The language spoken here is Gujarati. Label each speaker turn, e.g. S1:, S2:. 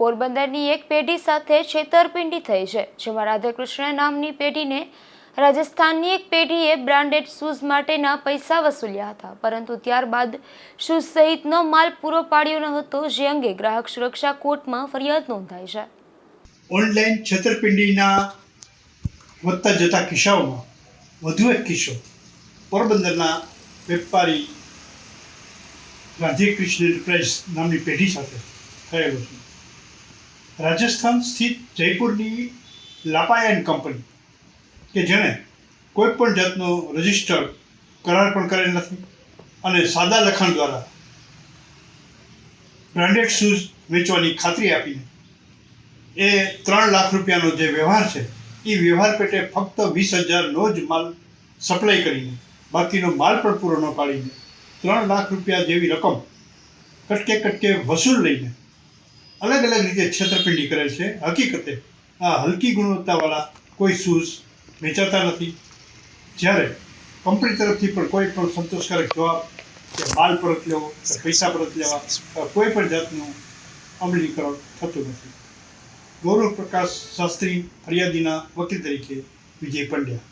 S1: પોરબંદરની એક પેઢી સાથે છેતરપિંડી થઈ છે, જેમાં રાધાકૃષ્ણ નામની પેઢીને રાજસ્થાનની એક પેઢીએ બ્રાન્ડેડ શૂઝ માટેના પૈસા વસૂલ્યા હતા. પરંતુ ત્યારબાદ શૂઝ સહિતનો માલ પૂરો પાડ્યો ન હતો જે અંગે ગ્રાહક સુરક્ષા કોર્ટમાં ફરિયાદ નોંધાઈ છે.
S2: ઓનલાઈન છેતરપિંડીના વધતા જતા કિસ્સાઓમાં વધુ એક કિસ્સો. પોરબંદરના વેપારી રાધેકૃષ્ણ એન્ટરપ્રાઇઝ નામની પેઢી સાથે થયેલો છે. રાજસ્થાન સ્થિત જયપુરની લાપાયન કંપની, કે જેણે કોઈ પણ જાતનો રજિસ્ટર કરાર પણ કરેલ નથી અને સાદા લખાણ દ્વારા બ્રાન્ડેડ શૂઝ વેચવાની ખાતરી આપીને એ ત્રણ લાખ રૂપિયાનો જે વ્યવહાર છે એ વ્યવહાર પેટે ફક્ત વીસ હજારનો જ માલ સપ્લાય કરીને, બાકીનો માલ પણ પૂરો ન પાડીને ત્રણ લાખ રૂપિયા જેવી રકમ કટકે કટકે વસૂલ લઈને અલગ અલગ રીતે છેતરપિંડી કરેલ છે. હકીકતે આ હલકી ગુણવત્તાવાળા કોઈ શૂઝ વેચાતા નથી. જ્યારે કંપની તરફથી પણ કોઈ પણ સંતોષકારક જવાબ, કે માલ પરત લેવો, કે પૈસા પરત લેવા કોઈ પણ જાતનું અમલીકરણ થતું નથી. ગૌરવ પ્રકાશ શાસ્ત્રી ફરિયાદીના વકીલ તરીકે વિજય પંડ્યા.